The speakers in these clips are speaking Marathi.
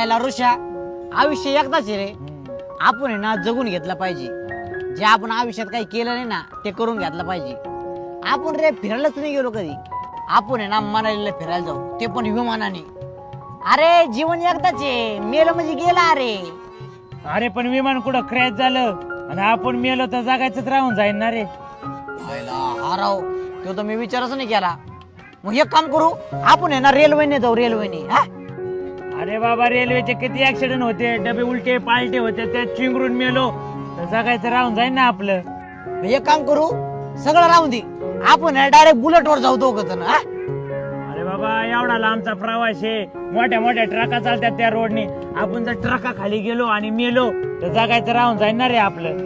आयला ऋषा आयुष्य एकदाच आहे रे. आपण आहे ना जगून घेतलं पाहिजे. जे आपण आयुष्यात काही केलं नाही ना ते करून घेतलं पाहिजे. आपण रे फिरायलाच नाही गेलो कधी. आपण आहे ना मनालीला फिरायला जाऊ. ते पण विमानाने. अरे जीवन एकदाच आहे. मेलं म्हणजे गेला अरे. अरे पण विमान कुठं क्रॅश झालं? आणि आपण मेलो तर जागायचंच राहून जाईन ना रे. व्हायला हा राव. तो तर मी विचारच नाही केला. मग एक काम करू आपण आहे ना रेल्वेने जाऊ रेल्वेने हा? अरे बाबा रेल्वेचे किती ऍक्सिडेंट होते डबे उलटे पालटे होते त्या चिंगरून मेलो. तर जगायचं राहून जाईन ना आपलं. मग एक काम करू सगळं राहून दे. आपण डायरेक्ट बुलेटवर जाऊ दोघं जण हा? अरे बाबा एवढा लांबचा प्रवास आहे. मोठ्या मोठ्या ट्रका चालतात त्या रोडने आपण जर ट्रका खाली गेलो आणि मेलो तर जगायचं राहून जाईन ना रे आपलं.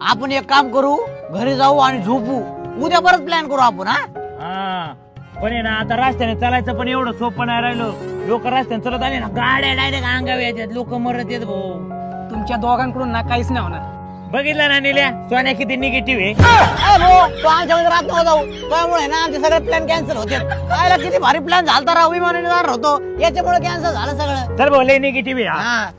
आपण एक काम करू घरी जाऊ आणि झोपू. उद्या परत प्लॅन करू आपण हा? हा. पण आहे ना आता रस्त्याने चालायचं पण एवढं सोपं नाही राहिलो. लोक रस्त्याने चालत आले ना गाड्या डायरेक्ट अंगावर येतात. लोक मरत येत भाऊ. तुमच्या दोघांकडून ना काहीच नाही होणार. बघितलं ना निल्या? सोन्या किती निगेटिव्ह आहे? तू आमच्या मध्ये राहत नव्हता जाऊ त्यामुळे ना आमचे सगळे प्लॅन कॅन्सल होते. आयला किती भारी प्लॅन झालता राव विमानाने जाणार होतो. याच्यामुळे कॅन्सल झालं सगळं. चल भाऊ लय निगेटिव्ह आहे हा. हा.